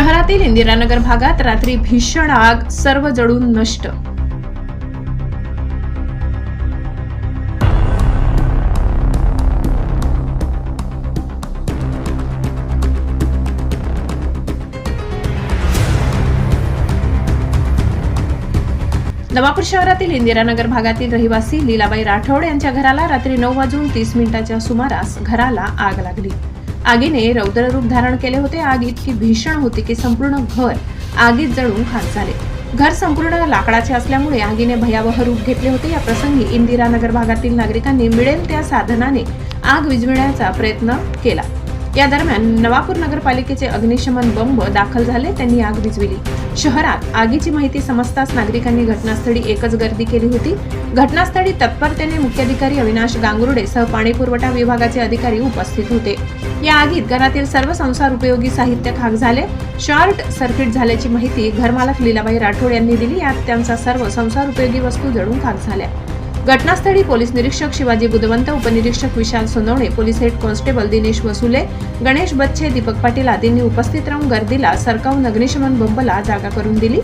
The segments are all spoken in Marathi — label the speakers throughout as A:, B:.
A: शहरातील इंदिरानगर भागात रात्री भीषण आग सर्व जळून नष्ट. नवापूर शहरातील इंदिरानगर भागातील रहिवासी लीलाबाई राठोड यांच्या घराला रात्री नऊ वाजून तीस मिनिटाच्या सुमारास घराला आग लागली. आगीने रौद्र रूप धारण केले होते. आग इतकी भीषण होती की संपूर्ण घर आगीत जळून खाक झाले. घर संपूर्ण लाकडाचे असल्यामुळे आगीने भयावह रूप घेतले होते. या प्रसंगी इंदिरानगर भागातील नागरिकांनी मिळेल त्या साधनाने आग विझविण्याचा प्रयत्न केला. या दरम्यान नवापूर नगरपालिकेचे अग्निशमन बंब दाखल झाले त्यांनी आग विजविली शहरात आगीची माहिती समजताच नागरिकांनी घटनास्थळी एकच गर्दी केली होती. घटनास्थळी तत्परतेने मुख्याधिकारी अविनाश गांगुर्डे सह पाणीपुरवठा विभागाचे अधिकारी उपस्थित होते. या आगीत घरातील सर्व संसार उपयोगी साहित्य खाक झाले. शॉर्ट सर्किट झाल्याची माहिती घरमालक लीलाबाई राठोड यांनी दिली. यात त्यांचा सर्व संसार उपयोगी वस्तू जळून खाक झाल्या. घटनास्थळी पोलीस निरीक्षक शिवाजी बुधवंत उपनिरीक्षक Vishal Sonawane police head constable Dinesh Vasule Ganesh Bachche Deepak Patil आदींनी उपस्थित राहून गर्दीला सरकावून अग्निशमन बंबला जागा करून दिली.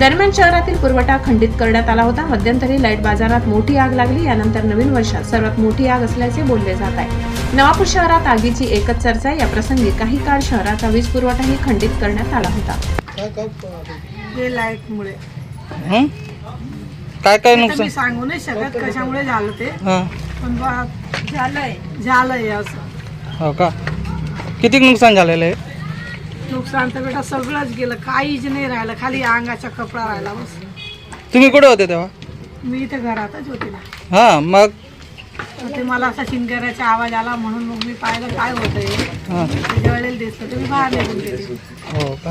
A: दरम्यान शहरातील पुरवठा खंडित करण्यात आला होता. मध्यंतरी लाइट बाजारात मोठी आग लागली. यानंतर नवीन वर्षात सर्वात मोठी आग असल्याचे बोलले जात आहे. नवापूर शहरात आगीची एकच चर्चा या प्रसंगी काही काळ शहराचा वीज पुरवठाही खंडित करण्यात आला होता.
B: लाईटमुळे?
C: काय काय
B: आता मी
C: नुकसान?
B: सांगू नाही शकत कशामुळे झालं ते.
C: हां.
B: पण बा झालंय झालंय असं.
C: हो का? किती नुकसान झालेलं आहे?
B: नुकसान तर बेटा सगळंच गेलं. काहीच नाही राहिलं. खाली अंगाचा कपडा राहिला बस.
C: तुम्ही कुठे होते तेव्हा?
B: मी इथे घरातच होते. ना
C: हां मग?
B: तर ते मला असा चिंगऱ्याचा आवाज आला म्हणून मग मी पाहिलं काय होतंय.
C: हां.
B: ते जळलेलं दिसलं. तर मी बाहेर निघून गेले.
C: हो का?